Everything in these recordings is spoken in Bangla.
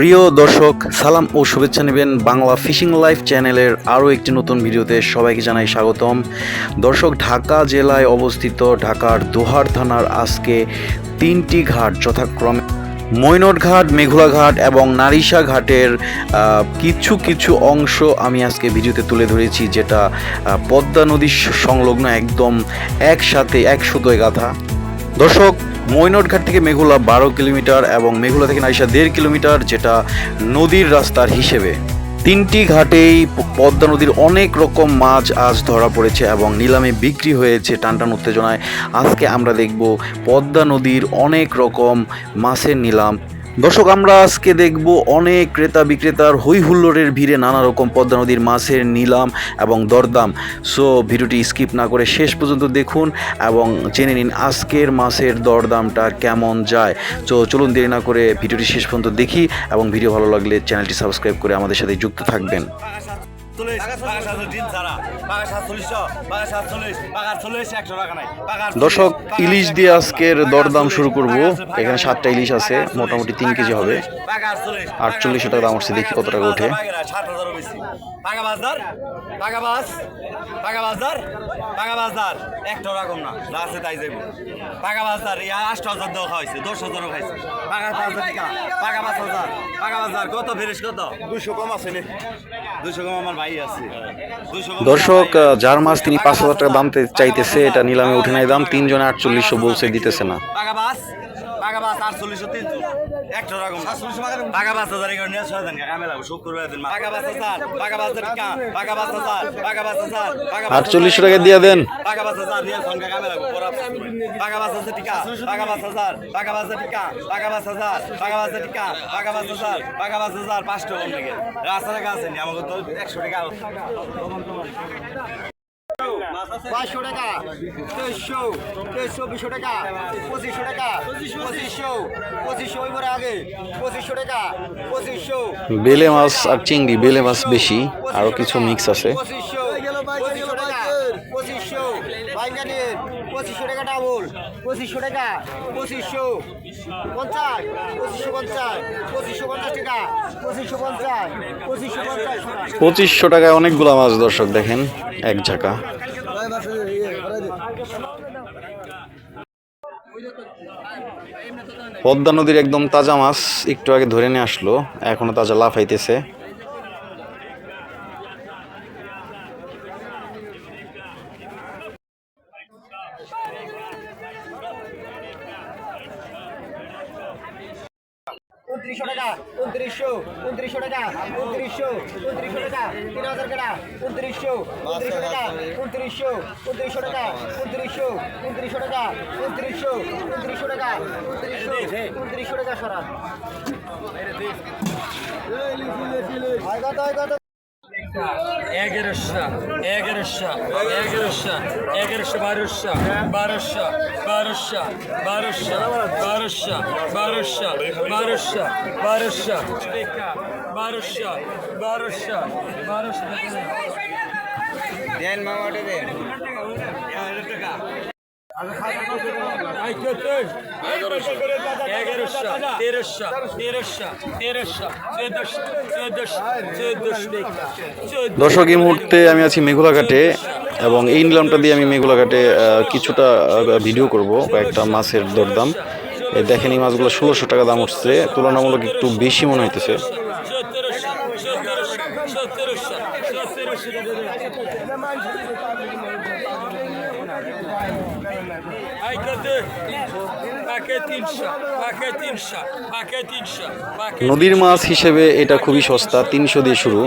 প্রিয় দর্শক, সালাম ও শুভেচ্ছা নেবেন বাংলা ফিশিং লাইফ চ্যানেলের আরও একটি নতুন ভিডিওতে। সবাইকে জানাই স্বাগতম। দর্শক, ঢাকা জেলায় অবস্থিত ঢাকার দোহার থানার আজকে তিনটি ঘাট যথাক্রমে মৈনট ঘাট, মেঘুলা ঘাট এবং নারিশা ঘাটের কিছু কিছু অংশ আমি আজকে ভিডিওতে তুলে ধরেছি যেটা পদ্মা নদীর সংলগ্ন একদম একসাথে এক সুতোয় গাথা দর্শক মৈনট ঘাট থেকে মেঘুলা বারো কিলোমিটার এবং মেঘুলা থেকে নাইশা দেড় কিলোমিটার, যেটা নদীর রাস্তার হিসেবে। তিনটি ঘাটেই পদ্মা নদীর অনেক রকম মাছ আজ ধরা পড়েছে এবং নিলামে বিক্রি হয়েছে টানটান উত্তেজনায়। আজকে আমরা দেখব পদ্মা নদীর অনেক রকম মাছের নিলাম দর্শক, আমরা আজকে দেখব অনেক ক্রেতা বিক্রেতার হই হুল্লোড়ের ভিড়ে নানা রকম পদ্মা নদীর মাছের নিলাম এবং দরদাম। সো ভিডিওটি স্কিপ না করে শেষ পর্যন্ত দেখুন এবং জেনে নিন আজকের মাছের দরদামটা কেমন যায়। তো চলুন দেরি না করে ভিডিওটি শেষ পর্যন্ত দেখি এবং ভিডিও ভালো লাগলে চ্যানেলটি সাবস্ক্রাইব করে আমাদের সাথে যুক্ত থাকবেন। চল্লিশ বাঘা সাতশো ডিম ছাড়া বাঘা সাতচল্লিশশো বাঘা সাতচল্লিশ বাঘা চল্লিশ একশো টাকা নাই দর্শক ইলিশ দিয়ে আজকের দরদাম শুরু করব এখানে সাতটা ইলিশ আছে মোটামুটি তিন কেজি হবে আটচল্লিশ আটচল্লিশশো টাকা দাম আসছে দেখি কত টাকা ওঠে বাঘা বাজার বাঘা বাস বাজার বাজার। একটা রকম না যা আছে তাই যাইব। বাজার ইয়া আষ্ট হাজার দেওয়া খাওয়াইছে দশ হাজারও খাইছে। পাঁচ হাজার টাকা বাঘা পাঁচ হাজার বাঘা বাজার কত ফেরিস কত? দুশো কম আছে নে। দুশো কম আমার ভাই আছে। দর্শক যার মাছ তিনি পাঁচ হাজার টাকা দামতে চাইতেছে এটা নিলামে উঠে নাই দাম তিনজনে আটচল্লিশশো বলছে দিতেছে না। বাগাবাস বাগাবাস আটচল্লিশশো তিনশো। একটা রকম পাকা বাস্তা জারি করে নিয়ে ছয় দিন কামে লাগবে শুক্রবার দিন পাকা বাস্তা স্যার পাকা আটচল্লিশ টাকা দিয়ে দেন পাকা বাস্তা স্যার নিয়ে ছয় কামে লাগবে পাকা বাস্তা টিকা পাকা বাস্তা স্যার পাকা বাস্তা টিকা পাকা বাস্তা স্যার পাকা বাস্তা টিকা পাকা বাস্তা স্যার পাকা বাস্তা স্যার পাঁচটা কম লাগে আছে আমাকে তো একশো টাকা পাঁচশো টাকা তেইশশো তেইশশো বিশশো টাকা পঁচিশশো টাকা পঁচিশশো পঁচিশশো ওই করে আগে পঁচিশশো টাকা পঁচিশশো। বেলে মাছ আর চিংড়ি বেলে মাছ বেশি আরও কিছু মিক্স আছে। পঁচিশশো পঁচিশশো টাকা পঁচিশশো বাইঙ্গানের পঁচিশশো টাকা ডাবল পঁচিশশো টাকা পঁচিশশো পঞ্চাশ পঁচিশশো পঞ্চাশ পঁচিশশো পঞ্চাশ টাকা পঁচিশশো পঞ্চাশ পঁচিশশো পঞ্চাশ পঁচিশশো টাকায় অনেকগুলো মাছ দর্শক দেখেন এক ঝাঁকা। পদ্মা নদীর একদম তাজা মাছ একটু আগে ধরে নিয়ে আসলো, এখনও তাজা লাফাইতেছে উনত্রিশশো টাকা, উনত্রিশশো উনত্রিশশো টাকা, উনত্রিশশো উনত্রিশশো টাকা, তিন হাজার টাকা, উনত্রিশশো উনত্রিশশো টাকা, উনত্রিশশো উনত্রিশশো টাকা। উনত্রিশশো টাকা উনত্রিশশো উনত্রিশশো টাকা উনত্রিশশো উনত্রিশশো টাকা সরান হয় হয় এগারোশো এগারোশো এগারোশো এগারোশো বারোশো বারোশো বারোশো বারোশো বারোশো বারোশো বারোশো বারোশো বারোশো বারোশো বারোশো দেন মামাটা দেন দর্শক, এই মুহূর্তে আমি আছি মেঘুলা ঘাটে এবং এই নিলামটা দিয়ে আমি মেঘুলা ঘাটে কিছুটা ভিডিও করব, কয়েকটা মাছের দরদাম। দেখেন এই মাছগুলো ষোলোশো টাকা দাম উঠছে। তুলনামূলক একটু বেশি মনে হইতেছে। নদীর মাছ হিসেবে এটা খুবই সস্তা, তিনশো দিয়ে শুরু।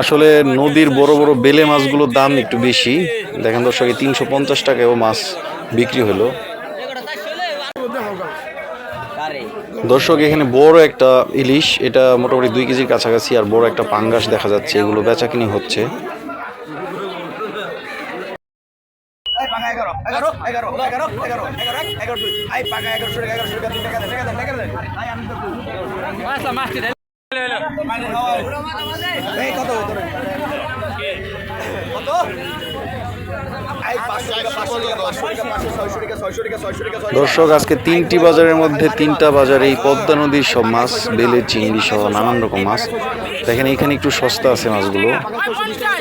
আসলে নদীর বড় বড় বেলে মাছগুলোর দাম একটু বেশি। দেখেন দর্শক তিনশো পঞ্চাশ টাকায়ও মাছ বিক্রি হলো। দর্শক এখানে বড় একটা ইলিশ এটা মোটামুটি দুই কেজির কাছাকাছি আর বড় একটা পাঙ্গাস দেখা যাচ্ছে এগুলো বেচাকিনি হচ্ছে। কত? দর্শক, আজকে তিনটি বাজারের মধ্যে তিনটা বাজারে এই পদ্মা নদীর সব মাছ, বেলে, চিংড়ি সহ নানান রকম মাছ। দেখেন, এখানে একটু সস্তা আছে মাছগুলো।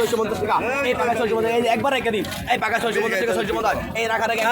ছয়শো পঞ্চাশ টাকা এই পাকা ছয়শো পঞ্চাশ এই একবার রেখে দিন এই পাকা ছয়শো পঞ্চাশ টাকা ছয়শো পঞ্চাশ এই রাখা রেখে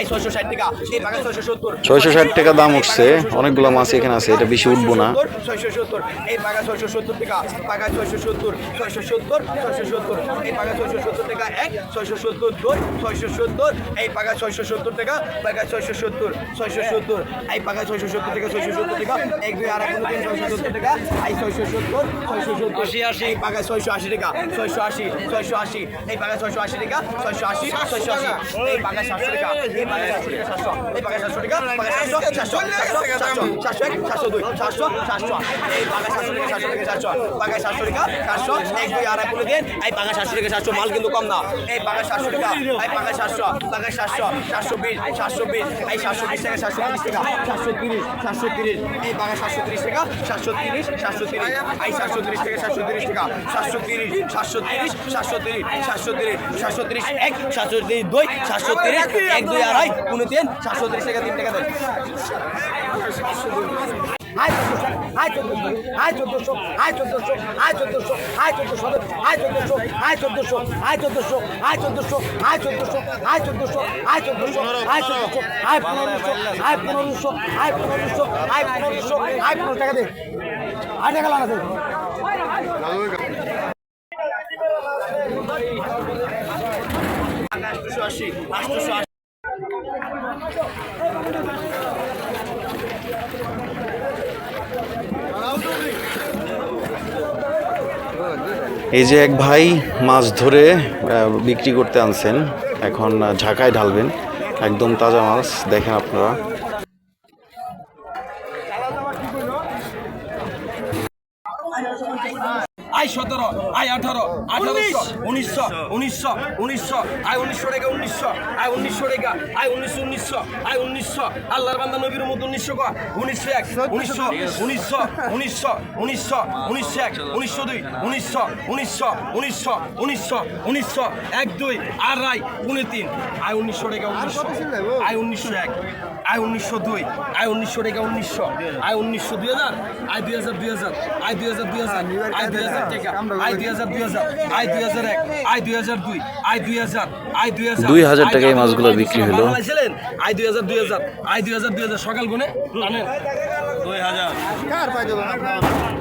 এই ছয়শো ষাট টাকা এই পাকা ছয়শো সত্তর ছয়শো ষাট টাকা দাম উঠছে অনেকগুলো মাছ এখানে আছে এটা বেশি উঠবো না ছয়শো সত্তর এই পাকা ছয়শো সত্তর টাকা পাকা ছয়শো সত্তর ছয়শো সত্তর ছয়শো সত্তর এই পাকা ছয়শো সত্তর টাকা এক ছয়শো সত্তর দুই ছয়শো সত্তর এই পাকা ছয়শো সত্তর টাকা পাকা ছয়শো সত্তর ছয়শো সত্তর এই পাকা ছয়শো সত্তর টাকা ছয়শো সত্তর টাকা এক দুই আর এক ছয়শো সত্তর টাকা এই ছয়শো সত্তর ছয়শো সত্তর আশি আশি এই পাকা ছয়শো আশি টাকা ছয়শো আশি ছয়শো আশি। এই পাকা ছয়শো আশি টাকা ছয়শো আশি ছয়শো আশি। এই পাকা সাতশো টাকা এই পাকা সাতশো টাকা সাতশো। এই পাকা সাতশো টাকা সাতশো সাতশো। সাতশো সাতশো এক সাতশো দুই সাতশো সাতশো। এই পাকা সাতশো টাকা সাতশো টাকা সাতশো। পাকা সাতশো টাকা সাতশো। এক দুই আড়াই বলে দিন। এই পাকা সাতশো টাকা সাতশো মাল কিন্তু কম না। এই পাকা সাতশো টাকা এই পাকা সাতশো পাকা সাতশো সাতশো বিশ সাতশো বিশ। এই সাতশো বিশ টাকা সাতশো তিরিশ টাকা সাতশো তিরিশ সাতশো তিরিশ। এই পাকা সাতশো তিরিশ টাকা সাতশো তিরিশ সাতশো তিরিশ। এই সাতশো তিরিশ টাকা সাতশো তিরিশ টাকা সাতশো তিরিশ সাতশো তিরিশ। সাতশো তিরিশ সাতশো তিরিশ সাতশো তিরিশ এক সাতশো তিরিশ দুই সাতশো তিরিশ এক দুই আড়াই কোনো তিন সাতশো তিরিশ টাকা তিন টাকা দেন আয় চোদ্দশো আয় চোদ্দশো আয় চোদ্দশো আয় চোদ্দশো আয় চোদ্দশো আয় চোদ্দশো আয় চোদ্দশো আয় চোদ্দশো আয় চোদ্দশো আয় চোদ্দশো আয় চোদ্দশো আয় চোদ্দশো আয় চোদ্দশো আয় পনেরোশো আয় পনেরোশো আয় পনেরোশো আয় পনেরোশো আয় পনেরো টাকা দে আয় টাকা লাগাতে এই যে এক ভাই মাছ ধরে বিক্রি করতে আনছেন, এখন ঝাঁকায় ঢালবেন। একদম তাজা মাছ, দেখেন আপনারা। সতেরো আই আঠারো আঠারোশো উনিশশো উনিশশো উনিশশো আই উনিশশো টাকা উনিশশো আই উনিশশো টাকা আই উনিশশো উনিশশো আই উনিশশো আল্লাহর বান্দা নবীর মতো উনিশশো কা উনিশশো এক উনিশশো উনিশশো উনিশশো উনিশশো উনিশশো এক উনিশশো দুই উনিশশো উনিশশো উনিশশো উনিশশো উনিশশো এক দুই আড়াই পুনে তিন আই উনিশশো টাকা উনিশশো আই উনিশশো এক। আই উনিশশো দুই আয় উনিশশো টাকা উনিশশো আয় উনিশশো দুই হাজার আয় দুই হাজার দুই হাজার আয় দুই হাজার দুই হাজার আয় দুই হাজার টাকা আয় দুই হাজার দুই হাজার আয় দুই হাজার এক আয় দুই হাজার দুই আয় দুই হাজার আয় দুই হাজার দুই হাজার টাকায় এই মাছগুলো বিক্রি হলো। আয় আই দুই হাজার দুই হাজার আয় দুই হাজার দুই হাজার সকাল গুনে হাজার।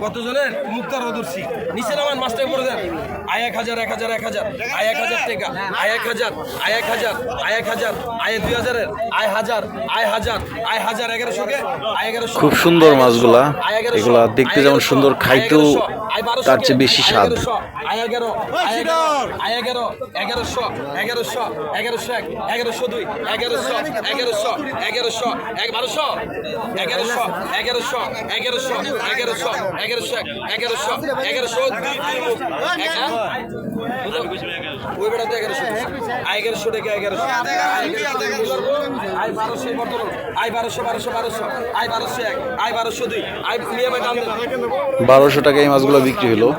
কত জনের? মুক্তার ধরছি নিচে নামান মাছটাকে পড়ে দেন আয় এক হাজার এক হাজার এক হাজার। আয় এক হাজার টাকা। আয় এক হাজার আয় এক হাজার আয় এক হাজার আয় দুই হাজারের। আয় হাজার আয় হাজার আয় হাজার এগারোশো আয় এগারোশো। খুব সুন্দর মাছগুলা। এগুলা দেখতে যেমন সুন্দর খাইতেও তার চেয়ে বেশি স্বাদ বারোশো টাকায় এই মাছগুলো বিক্রি হলো।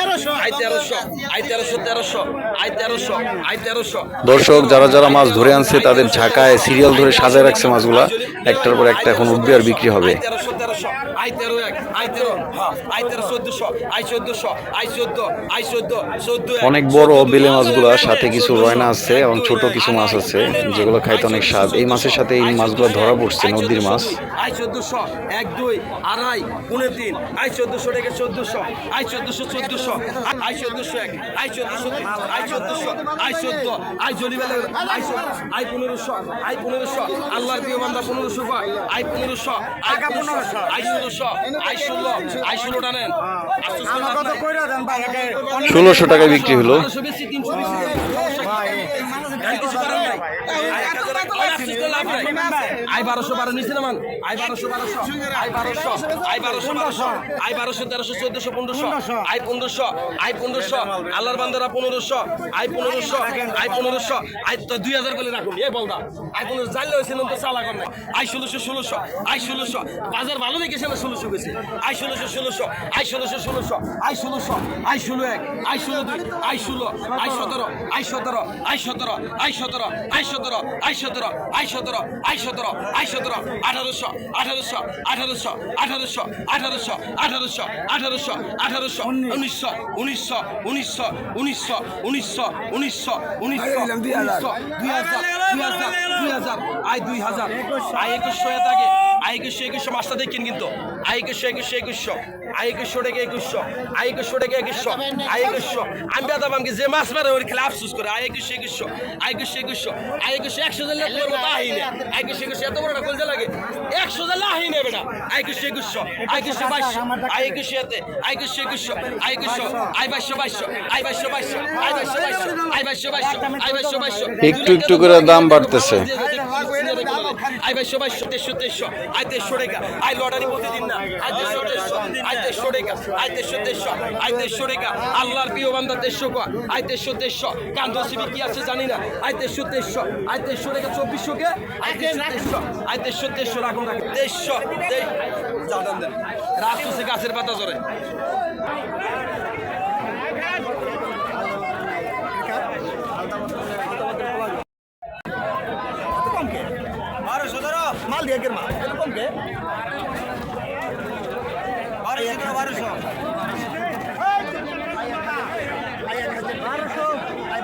বারোশো। আই তেরোশো আই তেরোশো তেরোশো আই তেরোশো আই তেরোশো। দর্শক যারা যারা মাছ ধরে আনছে তাদের ঝাঁকায় সিরিয়াল ধরে সাজায় রাখছে মাছগুলা। একটার পর একটা এখন উঠবে আর বিক্রি হবে। তেরোশো। আই তেরো এক আই তেরো হ্যাঁ আই তেরো চোদ্দশো আই চোদ্দশো আই চোদ্দ আই চোদ্দ চোদ্দ অনেক বড় বেলে মাছগুলো সাথে কিছু রয়না আছে এবং ছোট কিছু মাছ আছে যেগুলো খাইতে অনেক স্বাদ। এই মাছের সাথে এই মাছগুলো ধরা পড়ছে নদীর মাছ। আই চোদ্দশো এক দুই আড়াই পুনে তিন আই চোদ্দশো থেকে চোদ্দশো আই চোদ্দশো চোদ্দশো আই চোদ্দশো এক আই চোদ্দশো আই চোদ্দশো আই চোদ্দ আই জলিবেলা আই আই পনেরোশো আই পনেরোশো আল্লাহর প্রিয় বান্দা পনেরোশো আই পনেরোশো আই পনেরোশো আই চোদ্দশো ষোলোশো টাকায় বিক্রি হলো। আই বারোশো বারো নিচে নামান। আই বারোশো বারোশো। আই বারোশো। আই বারোশো বারোশো। আই বারোশো তেরোশো চোদ্দশো পনেরোশো। আই পনেরোশো। আই পনেরোশো। আল্লাহর বান্দারা পনেরোশো। আই পনেরোশো। আই পনেরোশো। আই তো দুই হাজার করে রাখুন। এই বলদা আই পনেরো জানলে হয়েছে তো চালা কর নাই। আই ষোলোশো ষোলোশো। আই ষোলোশো। বাজার ভালো দেখেছে না ষোলোশো গেছে। আই ষোলোশো ষোলোশো। আই ষোলোশো ষোলোশো। আই ষোলোশো। আই ষোলো এক। আই ষোলো দুই। আই ষোলো। আই সতেরো আই সতেরো। আই সতেরো। আই সতেরো। আই সতেরো। আই সতেরো। আই সতেরো। আই সতেরো আই সতেরো আঠারোশো আঠারোশো আঠারোশো আঠারোশো আঠারোশো আঠারোশো আঠারোশো আঠারোশো উনিশশো উনিশশো উনিশশো উনিশশো উনিশশো উনিশশো উনিশশো হাজার দুই হাজার দুই হাজার দুই হাজার আই দুই হাজার আয় একুশশো থাকে। আইকুশশো একুশশো মাছটা দেখেন কিন্তু। আইকুশশো একুশশো একুশশো। আইকুশশো টাকা একুশশো। আইকুশশো টাকা একুশশো। আইকুশশো আমি আমাকে যে মাছ মারে ওর খেলে আফসুস করে। একুশশো। একুশশো। একশো জন লাগতে একুশশো এত বড় লাগে? একশো জন লাহি নেবে না আইকুশশো একুশশো। আইকুশশো বাইশশো। আইকুশশো এতে। আইকুশশো একুশশো। আইকুশশো আই বাইশশো। বাইশশো আই বাইশশো। বাইশশো আই বাইশশো। বাইশশো আই বাইশশো। বাইশশো আই বাইশশো বাইশশো। একটু একটু করে দাম বাড়তেছে। আই বাইশশো বাইশশো তেইশশো তেইশশো আই তেইশশো টাকা আই লটারি প্রতিদিন না আই তেইশশো তেইশশো আই তেইশশো টাকা আই তেইশশো তেইশশো আই তেইশশো টাকা আল্লাহর প্রিয় বান্দা তেইশশো কয়া আই তেইশশো তেইশশো কান্দ শিবির কি আছে জানি না আই তেইশশো তেইশশো আই তেইশশো টাকা চব্বিশশো কে আই তেইশশো আই তেইশশো তেইশশো রাখুন রাখুন তেইশশো তেইশ জানান দেন গাছের পাতা জরে বারোশো ধরো মাল দিয়ে মাল এরকম কে বারোশো ধরো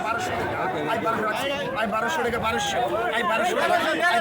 বারোশো আই বারোশো টাকা বারোশো আই বারোশো টাকা আই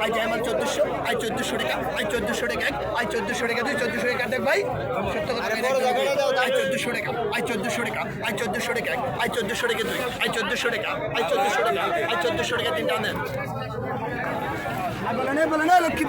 আই জয়মাল চোদ্দশো আই চোদ্দশো টাকা আই চোদ্দশো টাকা এক আই চোদ্দশো টাকা দুই চোদ্দশো টাকা দেখ ভাই সত্য কথা আই চোদ্দশো টাকা আই চোদ্দশো টাকা আই চোদ্দশো টাকা এক আই চোদ্দশো টাকা দুই আই চোদ্দশো টাকা আই চোদ্দশো টাকা আই চোদ্দশো টাকা তিনটা দেন লক্ষ্মী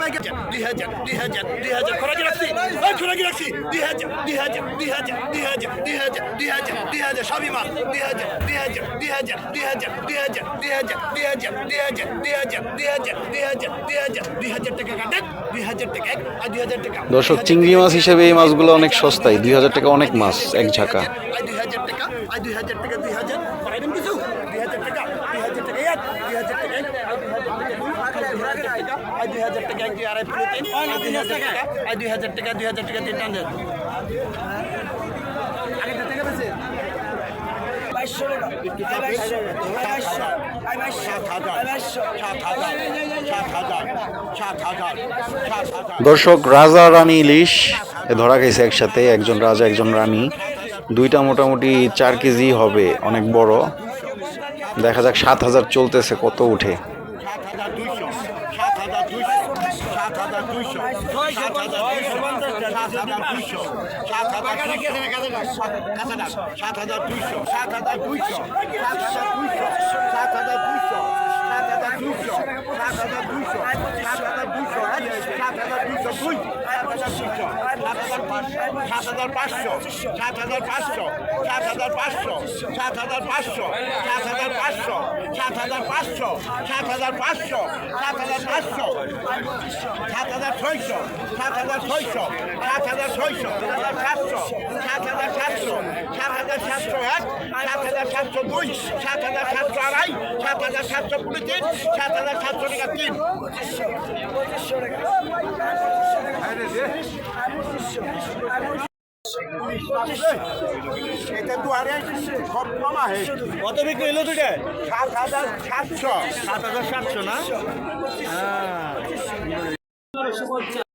দুই হাজার দুই হাজার দুই হাজার খোরাকি রাখছি ওই খোরাকি রাখছি দুই হাজার দুই হাজার দুই হাজার দুই হাজার দুই হাজার দুই হাজার দুই হাজার সবই মাল দুই হাজার দুই হাজার দুই হাজার দুই হাজার দুই হাজার দুই হাজার দুই হাজার দুই হাজার দুই হাজার দুই হাজার দুই হাজার দুই হাজার দুই হাজার টাকা কাটেন দুই হাজার টাকা এক আর দুই হাজার টাকা দর্শক চিংড়ি মাছ হিসেবে এই মাছগুলো অনেক সস্তায় দুই হাজার টাকা অনেক মাছ এক ঝাঁকা দুই হাজার টাকা আই দুই হাজার টাকা দুই হাজার পাইবেন কিছু দুই হাজার টাকা দুই হাজার টাকা এক দুই হাজার টাকা এক আই দুই হাজার টাকা দুই হাজার টাকা এক দুই আড়াই পুরো তিন আই দুই হাজার টাকা? দুই হাজার টাকা দুই হাজার টাকা বেশি? দর্শক রাজা রানী ইলিশ এ ধরা গেছে একসাথে একজন রাজা একজন রানী। দুইটা মোটামুটি চার কেজি হবে অনেক বড়। দেখা যাক সাত হাজার চলতেছে কত উঠে সাত হাজার দুইশো সাত হাজার দুইশো সাত হাজার দুইশো সাত হাজার দুইশো সাত হাজার দুইশো সাত হাজার দুইশো সাত হাজার দুইশো সাত হাজার দুইশো সাত হাজার দুইশো সাত হাজার দুইশো সাত হাজার দুইশো সাত হাজার দুইশো দুই সাত হাজার পাঁচশো সাত হাজার পাঁচশো সাত হাজার পাঁচশো সাত হাজার পাঁচশো সাত হাজার পাঁচশো সাত হাজার পাঁচশো সাত হাজার পাঁচশো সাত হাজার পাঁচশো সাত হাজার ছয়শো সাত হাজার ছয়শো সাত হাজার ছয়শো সাতশো সাত হাজার সাতশো সাত হাজার সাতশো এক সাত হাজার সাতশো দুই সাত হাজার সাতশো আড়াই সাত হাজার সাতশো কুড়ি তিন সাত হাজার সাতশো টাকা তিন কত বিক্রি হলো দুইটা? সাত হাজার সাতশো। সাত হাজার সাতশো না? পঞ্চাশ